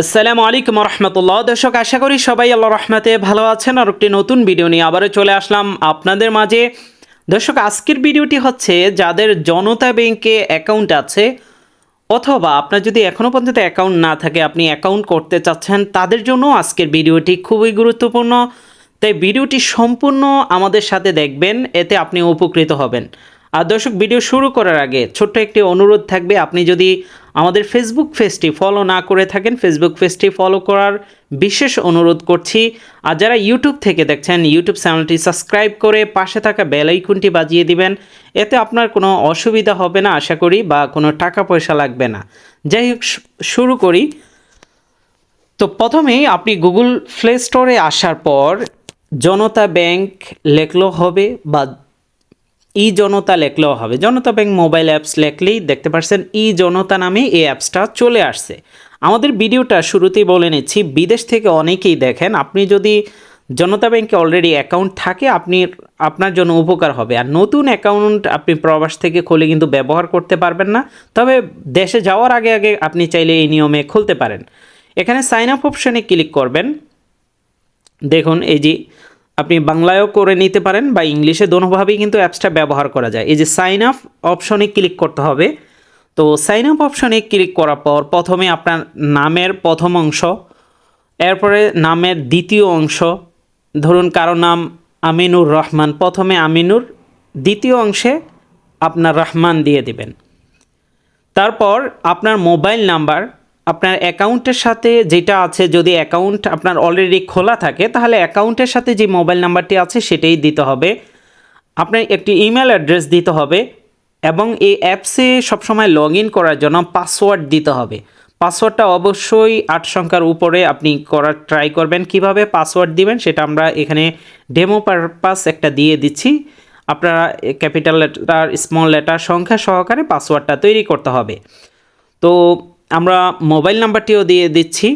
আসসালামু আলাইকুম রহমতুল্লাহ দর্শক, আশা করি সবাই আল্লাহ রহমতে ভালো আছেন। আর একটি নতুন ভিডিও নিয়ে আবারও চলে আসলাম আপনাদের মাঝে। দর্শক, আজকের ভিডিওটি হচ্ছে যাদের জনতা ব্যাংকে অ্যাকাউন্ট আছে, অথবা আপনার যদি এখনও পর্যন্ত অ্যাকাউন্ট না থাকে, আপনি অ্যাকাউন্ট করতে চাচ্ছেন, তাদের জন্য আজকের ভিডিওটি খুবই গুরুত্বপূর্ণ। তাই ভিডিওটি সম্পূর্ণ আমাদের সাথে দেখবেন, এতে আপনি উপকৃত হবেন। আর দর্শক, ভিডিও শুরু করার আগে ছোট্ট একটি অনুরোধ থাকবে। আপনি যদি আমাদের ফেসবুক পেজটি ফলো না করে থাকেন ফেসবুক পেজটি ফলো করার বিশেষ অনুরোধ করছি। আর যারা ইউটিউব থেকে দেখছেন ইউটিউব চ্যানেলটি সাবস্ক্রাইব করে পাশে থাকা বেল আইকনটি বাজিয়ে দিবেন। এতে আপনার কোনো অসুবিধা হবে না, আশা করি, বা কোনো টাকা পয়সা লাগবে না। যাই হোক শুরু করি। তো প্রথমেই আপনি গুগল প্লে স্টোরে আসার পর জনতা ব্যাংক লেখলেও হবে বা ই জনতা লেখলেও হবে। জনতা ব্যাংক মোবাইল অ্যাপস লেখলেই দেখতে পাচ্ছেন ই জনতা নামে এই অ্যাপসটা চলে আসছে। আমাদের ভিডিওটা শুরুতেই বলে নিচ্ছি, বিদেশ থেকে অনেকেই দেখেন, আপনি যদি জনতা ব্যাংকে অলরেডি অ্যাকাউন্ট থাকে, আপনি, আপনার জন্য উপকার হবে। আর নতুন অ্যাকাউন্ট আপনি প্রবাস থেকে খুলে কিন্তু ব্যবহার করতে পারবেন না। তবে দেশে যাওয়ার আগে আগে আপনি চাইলে এই নিয়মে খুলতে পারেন। এখানে সাইন আপ অপশনে ক্লিক করবেন। দেখুন, এই যে আপনি বাংলায়ও করে নিতে পারেন বা ইংলিশে দোনোভাবেই কিন্তু অ্যাপসটা ব্যবহার করা যায়। এই যে সাইন আপ অপশনে ক্লিক করতে হবে। তো সাইন আপ অপশনে ক্লিক করার পর প্রথমে আপনার নামের প্রথম অংশ, এরপরে নামের দ্বিতীয় অংশ, ধরুন কারও নাম আমিনুর রহমান, প্রথমে আমিনুর, দ্বিতীয় অংশে আপনার রহমান দিয়ে দিবেন। তারপর আপনার মোবাইল নাম্বার আপনার অ্যাকাউন্টের সাথে যেটা আছে, যদি অ্যাকাউন্ট আপনার অলরেডি খোলা থাকে, তাহলে অ্যাকাউন্টের সাথে যে মোবাইল নাম্বারটি আছে, সেটাই দিতে হবে। আপনার একটি ইমেল অ্যাড্রেস দিতে হবে এবং এই অ্যাপসে সবসময় লগ ইন করার জন্য পাসওয়ার্ড দিতে হবে। পাসওয়ার্ডটা অবশ্যই আট সংখ্যার উপরে আপনি করার ট্রাই করবেন। কীভাবে পাসওয়ার্ড দিবেন, সেটা আমরা এখানে ডেমো পারপাস একটা দিয়ে দিচ্ছি। আপনারা ক্যাপিটাল লেটার স্মল লেটার সংখ্যা সহকারে পাসওয়ার্ডটা তৈরি করতে হবে। তো আমরা মোবাইল নাম্বারটিও দিয়ে দিচ্ছি।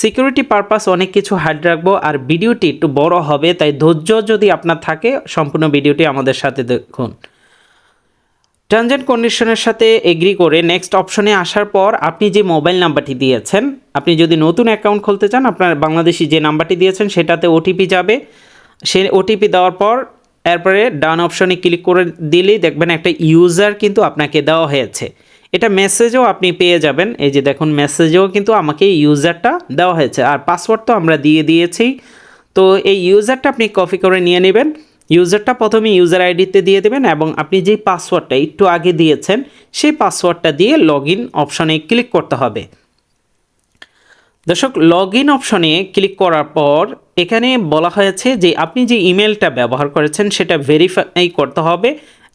সিকিউরিটি পারপাস অনেক কিছু হাইড রাখব আর ভিডিওটি একটু বড় হবে, তাই ধৈর্য যদি আপনার থাকে, সম্পূর্ণ ভিডিওটি আমাদের সাথে দেখুন। অ্যান্ড কন্ডিশনের সাথে এগ্রি করে নেক্সট অপশনে আসার পর আপনি যে মোবাইল নাম্বারটি দিয়েছেন, আপনি যদি নতুন অ্যাকাউন্ট খুলতে চান, আপনার বাংলাদেশি যে নাম্বারটি দিয়েছেন, সেটাতে ওটিপি যাবে। সে ওটিপি দেওয়ার পর এরপরে ডান অপশনে ক্লিক করে দিলেই দেখবেন একটা ইউজার কিন্তু আপনাকে দেওয়া হয়েছে। এটা মেসেজও আপনি পেয়ে যাবেন। এই যে দেখুন মেসেজেও কিন্তু আমাকে ইউজারটা দেওয়া হয়েছে। আর পাসওয়ার্ড তো আমরা দিয়ে দিয়েছি। তো এই ইউজারটা আপনি কপি করে নিয়ে নেবেন। ইউজারটা প্রথমে ইউজার আইডিতে দিয়ে দেবেন এবং আপনি যেই পাসওয়ার্ডটা একটু আগে দিয়েছেন, সেই পাসওয়ার্ডটা দিয়ে লগ ইন অপশনে ক্লিক করতে হবে। দর্শক লগ ইন অপশনে ক্লিক করার পর এখানে বলা হয়েছে যে আপনি যে ইমেলটা ব্যবহার করেছেন, সেটা ভেরিফাই করতে হবে।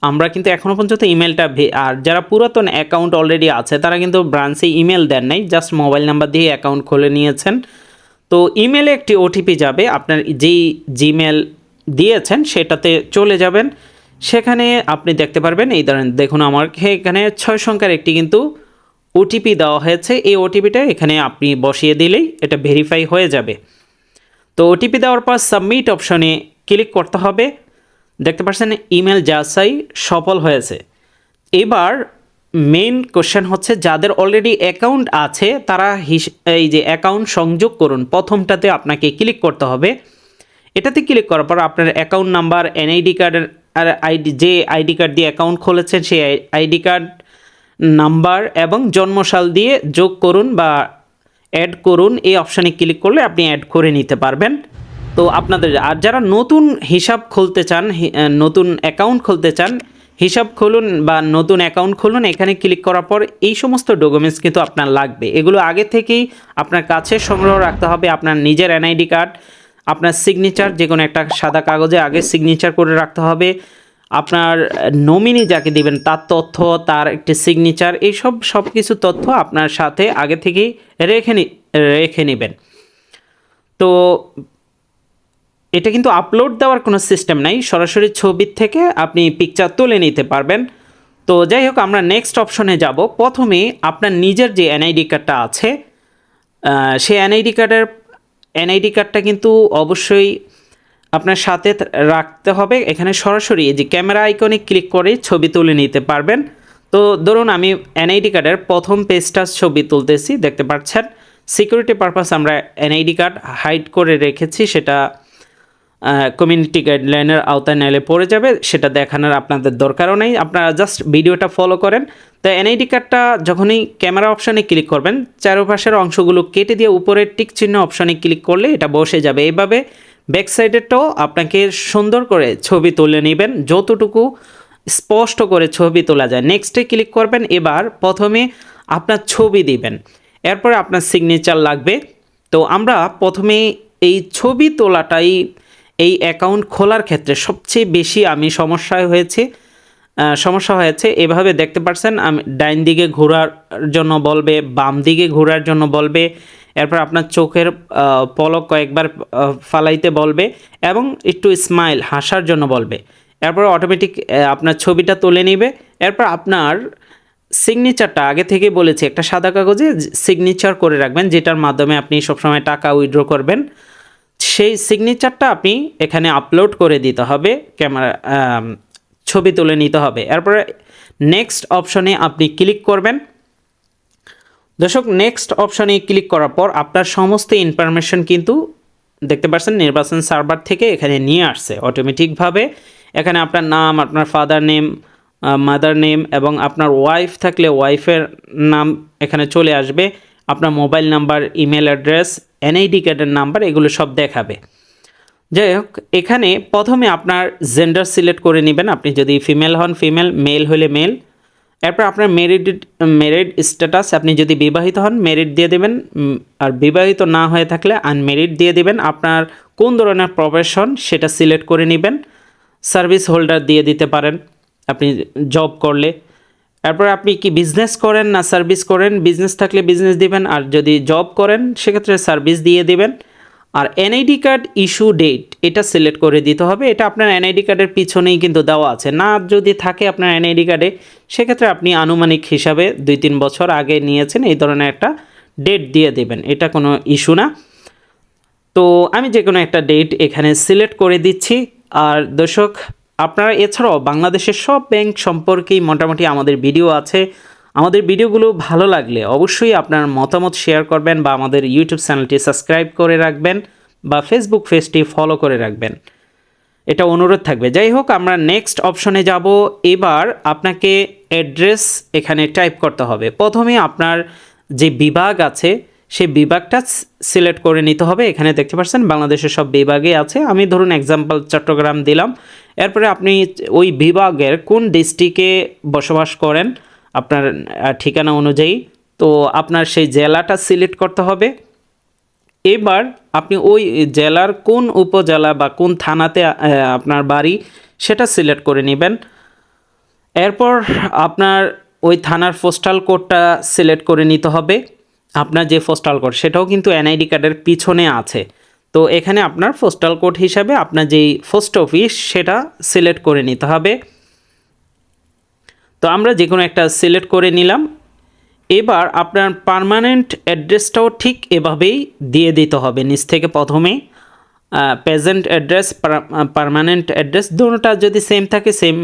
আমরা কিন্তু এখনও পর্যন্ত ইমেলটা আর যারা পুরাতন অ্যাকাউন্ট অলরেডি আছে, তারা কিন্তু ব্রাঞ্চে ইমেল দেন নাই জাস্ট মোবাইল নাম্বার দিয়ে অ্যাকাউন্ট খুলে নিয়েছেন। তো ইমেলে একটি ওটিপি যাবে, আপনার যেই জিমেল দিয়েছেন, সেটাতে চলে যাবেন। সেখানে আপনি দেখতে পারবেন, এই ধরেন, দেখুন আমার এখানে ছয় সংখ্যার একটি কিন্তু ওটিপি দেওয়া হয়েছে। এই ওটিপিটা এখানে আপনি বসিয়ে দিলেই এটা ভেরিফাই হয়ে যাবে। তো ওটিপি দেওয়ার পর সাবমিট অপশনে ক্লিক করতে হবে। দেখতে পাচ্ছেন ইমেল যাচাই সফল হয়েছে। এবার মেইন কোশ্চেন হচ্ছে, যাদের অলরেডি অ্যাকাউন্ট আছে, তারা এই যে অ্যাকাউন্ট সংযোগ করুন, প্রথমটাতে আপনাকে ক্লিক করতে হবে। এটাতে ক্লিক করার পর আপনার অ্যাকাউন্ট নাম্বার এনআইডি কার্ডের আর আইডি যে আইডি কার্ড দিয়ে অ্যাকাউন্ট খুলেছেন, সেই আইডি কার্ড নাম্বার এবং জন্মসাল দিয়ে যোগ করুন বা অ্যাড করুন। এই অপশানে ক্লিক করলে আপনি অ্যাড করে নিতে পারবেন। তো আপনাদের, আর যারা নতুন হিসাব খুলতে চান নতুন অ্যাকাউন্ট খুলতে চান, হিসাব খুলুন বা নতুন অ্যাকাউন্ট খুলুন, এখানে ক্লিক করার পর এই সমস্ত ডকুমেন্টস কিন্তু আপনার লাগবে। এগুলো আগে থেকেই আপনার কাছে সংগ্রহ রাখতে হবে, আপনার নিজের এনআইডি কার্ড আপনার সিগনেচার যে কোনো একটা সাদা কাগজে আগে সিগনেচার করে রাখতে হবে, আপনার নমিনি যাকে দিবেন, তার তথ্য, তার একটি সিগনেচার এইসব সব কিছু তথ্য আপনার সাথে আগে থেকেই রেখে রেখে নেবেন। তো এটা কিন্তু আপলোড দেওয়ার কোনো সিস্টেম নাই। সরাসরি ছবির থেকে আপনি পিকচার তুলে নিতে পারবেন। তো যাই হোক, আমরা নেক্সট অপশনে যাব। প্রথমে আপনার নিজের যে এনআইডি কার্ডটা আছে সেই এনআইডি কার্ডের এনআইডি কার্ডটা কিন্তু অবশ্যই আপনার সাথে রাখতে হবে। এখানে সরাসরি যে ক্যামেরা আইকনে ক্লিক করে ছবি তুলে নিতে পারবেন। তো ধরুন, আমি এনআইডি কার্ডের প্রথম পেজটার ছবি তুলতেছি, দেখতে পাচ্ছেন। সিকিউরিটি পারপাস আমরা এনআইডি কার্ড হাইড করে রেখেছি, সেটা কমিউনিটি গাইডলাইনের আওতায় নাইলে পড়ে যাবে, সেটা দেখানোর আপনাদের দরকারও নেই। আপনারা জাস্ট ভিডিওটা ফলো করেন। তো এনআইডি কার্ডটা যখনই ক্যামেরা অপশানে ক্লিক করবেন, চারপাশের অংশগুলো কেটে দিয়ে উপরের টিক চিহ্ন অপশানে ক্লিক করলে এটা বসে যাবে। এইভাবে ব্যাক সাইডেরটাও আপনাকে সুন্দর করে ছবি তুলে নেবেন। যতটুকু স্পষ্ট করে ছবি তোলা যায়। নেক্সটে ক্লিক করবেন, এবার প্রথমে আপনার ছবি দিবেন। এরপরে আপনার সিগনেচার লাগবে। তো আমরা প্রথমে এই ছবি তোলাটাই এই অ্যাকাউন্ট খোলার ক্ষেত্রে সবচেয়ে বেশি আমি সমস্যায় হয়েছে সমস্যা হয়েছে। এভাবে দেখতে পারছেন, আমি ডাইন দিকে ঘোরার জন্য বলবে, বাম দিকে ঘোরার জন্য বলবে, এরপর আপনার চোখের পলক কয়েকবার ফালাইতে বলবে এবং একটু স্মাইল হাসার জন্য বলবে। এরপর অটোমেটিক আপনার ছবিটা তুলে নেবে। এরপর আপনার সিগনেচারটা আগে থেকে বলেছি, একটা সাদা কাগজে সিগনেচার করে রাখবেন, যেটার মাধ্যমে আপনি সবসময় টাকা উইথড্র করবেন। সেই সিগনেচারটা আপনি এখানে আপলোড করে দিতে হবে ক্যামেরা ছবি তুলে নিতে হবে। এরপরে নেক্সট অপশনে আপনি ক্লিক করবেন। দর্শক নেক্সট অপশনে ক্লিক করার পর আপনার সমস্ত ইনফরমেশন কিন্তু দেখতে পাচ্ছেন নির্বাচন সার্ভার থেকে এখানে নিয়ে আসছে অটোমেটিকভাবে এখানে আপনার নাম, আপনার ফাদার নেম মাদার নেম এবং আপনার ওয়াইফ থাকলে ওয়াইফের নাম এখানে চলে আসবে। আপনার mobile number email address NID কার্ডের নাম্বার এগুলো সব দেখাবে। যাই হোক, এখানে প্রথমে আপনার জেন্ডার সিলেক্ট করে নেবেন। আপনি যদি ফিমেল হন ফিমেল মেল হলে মেল এরপর আপনার মেরিড মেরিড স্ট্যাটাস আপনি যদি বিবাহিত হন মেরিট দিয়ে দেবেন। আর বিবাহিত না হয়ে থাকলে আনমেরিড দিয়ে দেবেন। আপনার কোন ধরনের প্রফেশন সেটা সিলেক্ট করে নেবেন। সার্ভিস হোল্ডার দিয়ে দিতে পারেন। আপনি জব করলে। এরপর আপনি কি বিজনেস করেন না সার্ভিস করেন? বিজনেস থাকলে বিজনেস দিবেন, আর যদি জব করেন, সেক্ষেত্রে সার্ভিস দিয়ে দিবেন। আর এনআইডি কার্ড ইস্যু ডেট এটা সিলেক্ট করে দিতে হবে। এটা আপনার এনআইডি কার্ডের পিছনেই কিন্তু দেওয়া আছে। না যদি থাকে আপনার এনআইডি কার্ডে সেক্ষেত্রে আপনি আনুমানিক হিসাবে দুই তিন বছর আগে নিয়েছেন, এই ধরনের একটা ডেট দিয়ে দেবেন। এটা কোনো ইস্যু না। তো আমি যে কোনো একটা ডেট এখানে সিলেক্ট করে দিচ্ছি। আর দর্শক আপনারা এছাড়াও বাংলাদেশের সব ব্যাংক সম্পর্কেই মোটামুটি আমাদের ভিডিও আছে। আমাদের ভিডিওগুলো ভালো লাগলে অবশ্যই আপনার মতামত শেয়ার করবেন বা আমাদের ইউটিউব চ্যানেলটি সাবস্ক্রাইব করে রাখবেন বা ফেসবুক পেজটি ফলো করে রাখবেন। এটা অনুরোধ থাকবে। যাই হোক, আমরা নেক্সট অপশনে যাব। এবার আপনাকে অ্যাড্রেস এখানে টাইপ করতে হবে। প্রথমে আপনার যে বিভাগ আছে সেই বিভাগটা সিলেক্ট করে নিতে হবে। এখানে দেখতে পাচ্ছেন বাংলাদেশের সব বিভাগে আছে। আমি ধরুন এক্সাম্পল চট্টগ্রাম দিলাম। এরপরে আপনি ওই বিভাগের কোন ডিস্ট্রিক্টে বসবাস করেন, আপনার ঠিকানা অনুযায়ী। তো আপনার সেই জেলাটা সিলেক্ট করতে হবে। এবার আপনি ওই জেলার কোন উপজেলা বা কোন থানাতে আপনার বাড়ি, সেটা সিলেক্ট করে নেবেন। এরপর আপনার ওই থানার পোস্টাল কোডটা সিলেক্ট করে নিতে হবে। আপনার যে পোস্টাল কোড সেটাও কিন্তু এনআইডি কার্ডের পিছনে আছে। তো এখানে আপনার পোস্টাল কোড হিসাবে আপনার যেই পোস্ট অফিস সেটা সিলেক্ট করে নিতে হবে। তো আমরা যে কোনো একটা সিলেক্ট করে নিলাম। এবার আপনার পার্মানেন্ট অ্যাড্রেসটাও ঠিক এভাবেই দিয়ে দিতে হবে। নিচ থেকে প্রথমে প্রেজেন্ট অ্যাড্রেস পারমানেন্ট অ্যাড্রেস দুটোটা যদি সেম থাকে সেম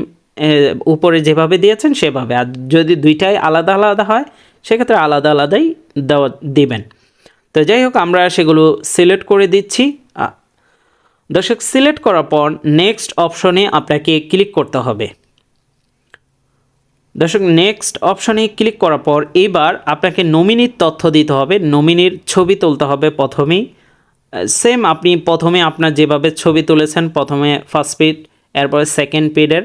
উপরে যেভাবে দিয়েছেন, সেভাবে। আর যদি দুইটাই আলাদা আলাদা হয় সেক্ষেত্রে আলাদা আলাদাই দেওয়া দিবেন। তো যাই হোক, আমরা সেগুলো সিলেক্ট করে দিচ্ছি। দর্শক, সিলেক্ট করার পর নেক্সট অপশনে আপনাকে ক্লিক করতে হবে। দর্শক নেক্সট অপশনে ক্লিক করার পর এবার আপনাকে নমিনির তথ্য দিতে হবে। নমিনির ছবি তুলতে হবে প্রথমেই। সেম আপনি প্রথমে আপনার যেভাবে ছবি তুলেছেন, প্রথমে ফার্স্ট পেড এরপরে সেকেন্ড পেডের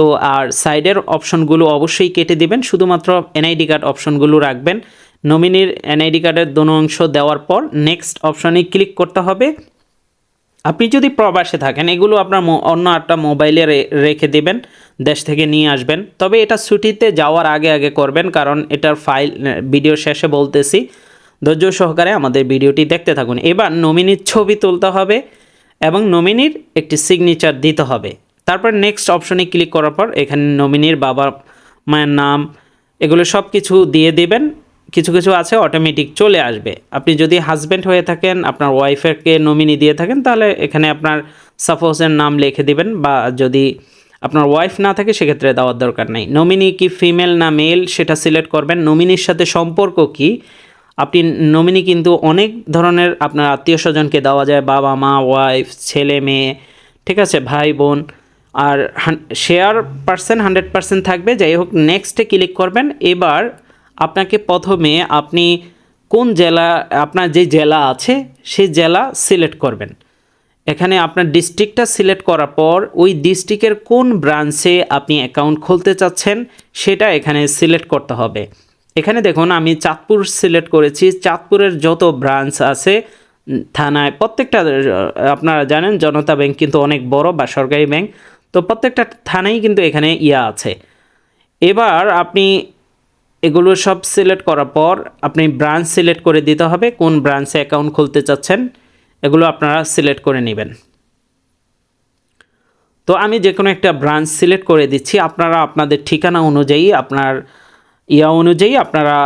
তো আর সাইডের অপশনগুলো অবশ্যই কেটে দিবেন। শুধুমাত্র এনআইডি কার্ড অপশনগুলো রাখবেন। নমিনির এনআইডি কার্ডের দোনো অংশ দেওয়ার পর নেক্সট অপশনে ক্লিক করতে হবে। আপনি যদি প্রবাসে থাকেন, এগুলো আপনার অন্য একটা মোবাইলে রেখে দেবেন, দেশ থেকে নিয়ে আসবেন। তবে এটা ছুটিতে যাওয়ার আগে আগে করবেন, কারণ এটার ফাইল ভিডিও শেষে বলতেছি। ধৈর্য সহকারে আমাদের ভিডিওটি দেখতে থাকুন। এবার নমিনির ছবি তুলতে হবে এবং নমিনির একটি সিগনেচার দিতে হবে। তারপর নেক্সট অপশনে ক্লিক করার পর এখানে নমিনির বাবা, মায়ের নাম, এগুলো সব কিছু দিয়ে দেবেন। কিছু কিছু আছে অটোমেটিক চলে আসবে। আপনি যদি হাজব্যান্ড হয়ে থাকেন, আপনার ওয়াইফেরকে নমিনি দিয়ে থাকেন, তাহলে এখানে আপনার সাপোজের নাম লিখে দিবেন বা যদি আপনার ওয়াইফ না থাকে, সেক্ষেত্রে দেওয়ার দরকার নেই। নমিনি কি ফিমেল না মেল সেটা সিলেক্ট করবেন। নমিনির সাথে সম্পর্ক কি? আপনি নমিনি কিন্তু অনেক ধরনের আপনার আত্মীয় স্বজনকে দেওয়া যায় বাবা মা ওয়াইফ ছেলে মেয়ে ঠিক আছে ভাই বোন আর শেয়ার পার্সেন্ট হান্ড্রেড পার্সেন্ট থাকবে। যাই হোক নেক্সটে ক্লিক করবেন। এবার আপনাকে প্রথমে আপনি কোন জেলা, আপনার যে জেলা আছে সেই জেলা সিলেক্ট করবেন। এখানে আপনার ডিস্ট্রিক্টটা সিলেক্ট করার পর, ওই ডিস্ট্রিক্টের কোন ব্রাঞ্চে আপনি অ্যাকাউন্ট খুলতে চাচ্ছেন, সেটা এখানে সিলেক্ট করতে হবে। এখানে দেখুন, আমি চাঁদপুর সিলেক্ট করেছি। চাঁদপুরের যত ব্রাঞ্চ আছে থানায় প্রত্যেকটা, আপনারা জানেন, জনতা ব্যাংক কিন্তু অনেক বড় বা সরকারি ব্যাংক তো প্রত্যেকটা থানায় কিন্তু এখানে ইয়া আছে। এবার আপনি এগুলো সব সিলেক্ট করার পর আপনি ব্রাঞ্চ সিলেক্ট করে দিতে হবে, কোন ব্রাঞ্চে অ্যাকাউন্ট খুলতে চাচ্ছেন, এগুলো আপনারা সিলেক্ট করে নেবেন। তো আমি যে কোনো একটা ব্রাঞ্চ সিলেক্ট করে দিচ্ছি, আপনারা আপনাদের ঠিকানা অনুযায়ী, আপনার ইয়া অনুযায়ী আপনারা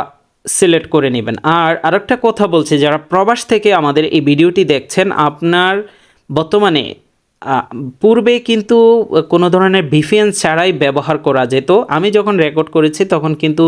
সিলেক্ট করে নেবেন। আর আরেকটা কথা বলছি, যারা প্রবাস থেকে আমাদের এই ভিডিওটি দেখছেন, আপনার বর্তমানে পূর্বে কিন্তু কোনো ধরনের ভিপিএন ছাড়াই ব্যবহার করা যেত। আমি যখন রেকর্ড করেছি তখন কিন্তু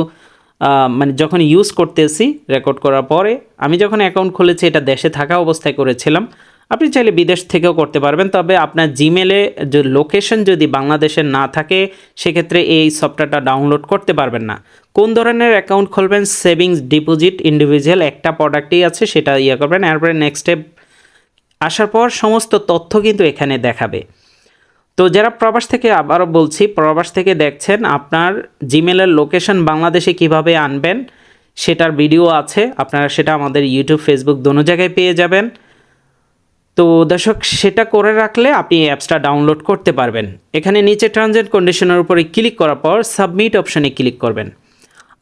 মানে যখন ইউজ করতেছি রেকর্ড করার পরে, আমি যখন অ্যাকাউন্ট খুলেছি এটা দেশে থাকা অবস্থায় করেছিলাম। আপনি চাইলে বিদেশ থেকেও করতে পারবেন, তবে আপনার জিমেলে যে লোকেশন যদি বাংলাদেশের না থাকে, সেক্ষেত্রে এই সফটওয়্যারটা ডাউনলোড করতে পারবেন না। কোন ধরনের অ্যাকাউন্ট খুলবেন? সেভিংস ডিপোজিট ইন্ডিভিজুয়াল একটা প্রোডাক্টই আছে, সেটা ইয়ে করবেন, এরপরে নেক্সট স্টেপ আসার পর সমস্ত তথ্য কিন্তু এখানে দেখাবে। তো যারা প্রবাস থেকে, আবারও বলছি, প্রবাস থেকে দেখছেন আপনার জিমেলের লোকেশন বাংলাদেশে কীভাবে আনবেন, সেটার ভিডিও আছে। আপনারা সেটা আমাদের ইউটিউব ফেসবুক দোনো জায়গায় পেয়ে যাবেন। তো দর্শক, সেটা করে রাখলে আপনি অ্যাপসটা ডাউনলোড করতে পারবেন। এখানে নিচে অ্যান্ড কন্ডিশনের উপরে ক্লিক করার পর সাবমিট অপশানে ক্লিক করবেন।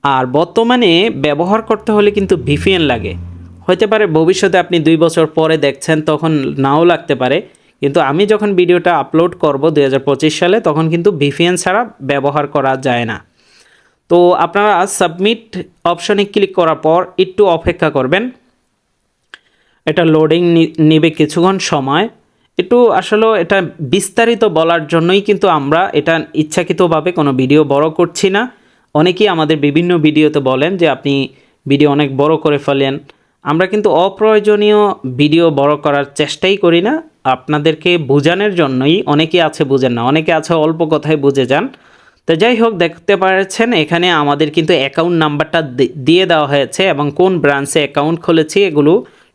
আর বর্তমানে ব্যবহার করতে হলে কিন্তু ভিপিএন লাগে। হতে পারে ভবিষ্যতে আপনি দুই বছর পরে দেখছেন, তখন নাও লাগতে পারে। কিন্তু আমি যখন ভিডিওটা আপলোড করব দু হাজার পঁচিশ সালে, তখন কিন্তু ভিপিএন ছাড়া ব্যবহার করা যায় না। তো আপনারা সাবমিট অপশনে ক্লিক করার পর একটু অপেক্ষা করবেন। এটা লোডিং নেবে কিছুক্ষণ সময়। একটু আসলে এটা বিস্তারিত বলার জন্যই কিন্তু আমরা এটা ইচ্ছাকৃতভাবে কোনো ভিডিও বড় করছি না। অনেকেই আমাদের বিভিন্ন ভিডিওতে বলেন যে, আপনি ভিডিও অনেক বড় করে ফেলেন। আমরা কিন্তু অপ্রয়োজনীয় ভিডিও বড় করার চেষ্টাই করি না। আপনাদেরকে বোঝানোর জন্যই অনেকে আছে বুঝেন না, অনেকে আছে অল্প কথায় বুঝে যান। তো যাই হোক, দেখতে পাচ্ছেন, এখানে আমাদের কিন্তু অ্যাকাউন্ট নাম্বারটা দিয়ে দেওয়া হয়েছে এবং কোন ব্রাঞ্চে অ্যাকাউন্ট খুলেছি এগুলো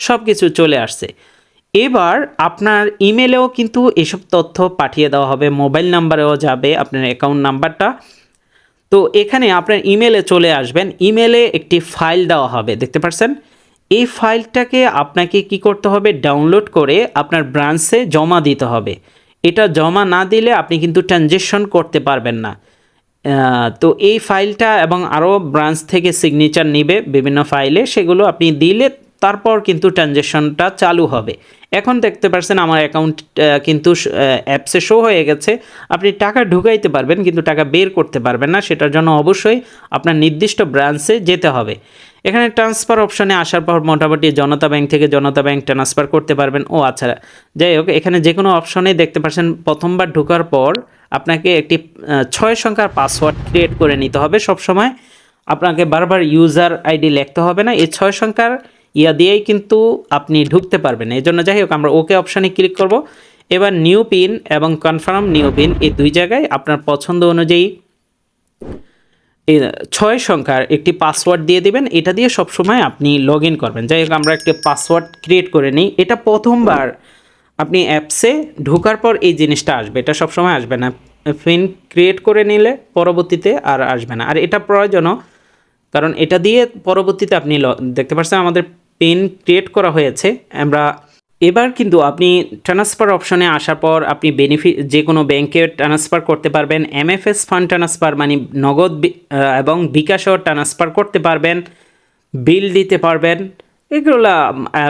সব কিছু চলে আসছে। এবার আপনার ইমেলেও কিন্তু এসব তথ্য পাঠিয়ে দেওয়া হবে মোবাইল নাম্বারেও যাবে আপনার অ্যাকাউন্ট নাম্বারটা তো এখানে আপনার ইমেলে চলে আসবেন ইমেলে একটি ফাইল দেওয়া হবে, দেখতে পাচ্ছেন? এই ফাইলটাকে আপনাকে কি করতে হবে? ডাউনলোড করে আপনার ব্রাঞ্চে জমা দিতে হবে। এটা জমা না দিলে আপনি কিন্তু ট্রানজেকশন করতে পারবেন না। তো এই ফাইলটা এবং আরও ব্রাঞ্চ থেকে সিগনেচার নিবে বিভিন্ন ফাইলে, সেগুলো আপনি দিলে তারপর কিন্তু ট্রানজেকশনটা চালু হবে। এখন দেখতে পাচ্ছেন আমার অ্যাকাউন্ট কিন্তু অ্যাপসে শো হয়ে গেছে। আপনি টাকা ঢুকাইতে পারবেন, কিন্তু টাকা বের করতে পারবেন না। সেটার জন্য অবশ্যই আপনার নির্দিষ্ট ব্রাঞ্চে যেতে হবে। এখানে ট্রান্সফার অপশনে আসার পর মোটামুটি জনতা ব্যাংক থেকে জনতা ব্যাংক ট্রান্সফার করতে পারবেন। ও আচ্ছা যাই হোক, এখানে যে কোনো অপশনে দেখতে পাচ্ছেন, প্রথমবার ঢোকার পর আপনাকে একটি ছয় সংখ্যার পাসওয়ার্ড ক্রিয়েট করে নিতে হবে। সব সময় আপনাকে বারবার ইউজার আইডি লিখতে হবে না। এই ছয় সংখ্যার ইয়া দিয়েই কিন্তু আপনি ঢুকতে পারবেন। এই জন্য যাই হোক, আমরা ওকে অপশানে ক্লিক করব। এবার নিউ পিন এবং কনফার্ম নিউ পিন এই দুই জায়গায় আপনার পছন্দ অনুযায়ী ছয় সংখ্যার একটি পাসওয়ার্ড দিয়ে দিবেন। এটা দিয়ে সবসময় আপনি লগ ইন করবেন। যাই হোক, আমরা একটি পাসওয়ার্ড ক্রিয়েট করে নিই। এটা প্রথমবার আপনি অ্যাপসে ঢোকার পর এই জিনিসটা আসবে। এটা সবসময় আসবে না। পিন ক্রিয়েট করে নিলে পরবর্তীতে আর আসবে না। আর এটা প্রয়োজনও, কারণ এটা দিয়ে পরবর্তীতে আপনি দেখতে পাচ্ছেন আমাদের পিন ক্রিয়েট করা হয়েছে। আমরা এবার কিন্তু আপনি ট্রান্সফার অপশনে আসার পর আপনি বেনিফিট যে কোনো ব্যাংকে ট্রান্সফার করতে পারবেন এমএফএস ফান্ড ট্রান্সফার মানে নগদ এবং বিকাশও ট্রান্সফার করতে পারবেন বিল দিতে পারবেন, এগুলো,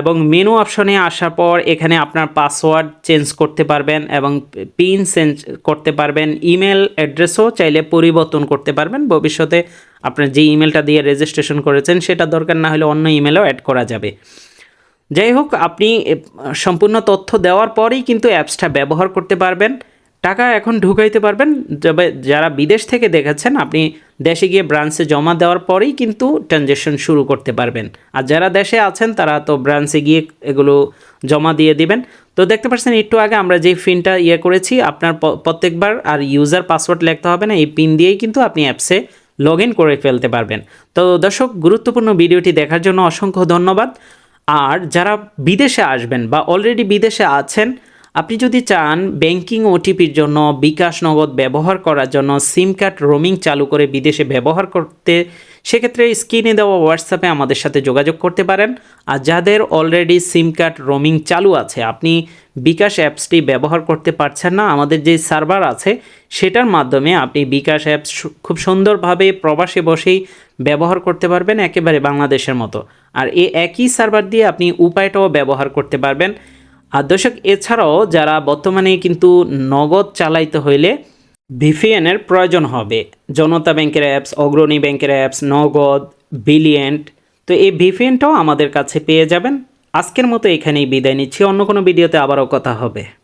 এবং মেনু অপশনে আসার পর এখানে আপনার পাসওয়ার্ড চেঞ্জ করতে পারবেন এবং পিন চেঞ্জ করতে পারবেন ইমেল অ্যাড্রেসও চাইলে পরিবর্তন করতে পারবেন, ভবিষ্যতে আপনার যে ইমেলটা দিয়ে রেজিস্ট্রেশন করেছেন সেটা দরকার না হলে অন্য ইমেলও অ্যাড করা যাবে। যাই হোক, আপনি সম্পূর্ণ তথ্য দেওয়ার পরেই কিন্তু অ্যাপসটা ব্যবহার করতে পারবেন। টাকা এখন ঢুকাইতে পারবেন। তবে যারা বিদেশ থেকে দেখেছেন, আপনি দেশে গিয়ে ব্রাঞ্চে জমা দেওয়ার পরেই কিন্তু ট্রানজ্যাকশন শুরু করতে পারবেন। আর যারা দেশে আছেন, তারা তো ব্রাঞ্চে গিয়ে এগুলো জমা দিয়ে দিবেন। তো দেখতে পাচ্ছেন, একটু আগে আমরা যে পিনটা ইয়ে করেছি, আপনার প্রত্যেকবার আর ইউজার পাসওয়ার্ড লিখতে হবে না, এই পিন দিয়েই কিন্তু আপনি অ্যাপসে লগ করে ফেলতে পারবেন। তো দর্শক, গুরুত্বপূর্ণ ভিডিওটি দেখার জন্য অসংখ্য ধন্যবাদ। আর যারা বিদেশে আসবেন বা অলরেডি বিদেশে আছেন, আপনি যদি চান ব্যাংকিং ওটিপির জন্য, বিকাশ নগদ ব্যবহার করার জন্য সিম কার্ড রোমিং চালু করে বিদেশে ব্যবহার করতে, সেক্ষেত্রে স্ক্রিনে দেওয়া হোয়াটসঅ্যাপে আমাদের সাথে যোগাযোগ করতে পারেন। আর যাদের অলরেডি সিম কার্ড রোমিং চালু আছে, আপনি বিকাশ অ্যাপসটি ব্যবহার করতে পারছেন না, আমাদের যে সার্ভার আছে, সেটার মাধ্যমে আপনি বিকাশ অ্যাপস খুব সুন্দরভাবে প্রবাসে বসেই ব্যবহার করতে পারবেন একেবারে বাংলাদেশের মতো। আর এই একই সার্ভার দিয়ে আপনি উপায়টাও ব্যবহার করতে পারবেন। আর দর্শক, এছাড়াও যারা বর্তমানে কিন্তু নগদ চালাইতে হইলে ভিপিএনের প্রয়োজন হবে। জনতা ব্যাংকের অ্যাপস, অগ্রণী ব্যাংকের অ্যাপস, নগদ, বিলিয়েন্ট, তো এই ভিপিএনটাও আমাদের কাছে পেয়ে যাবেন। আজকের মতো এখানেই বিদায় নিচ্ছি। অন্য কোনো ভিডিওতে আবারও কথা হবে।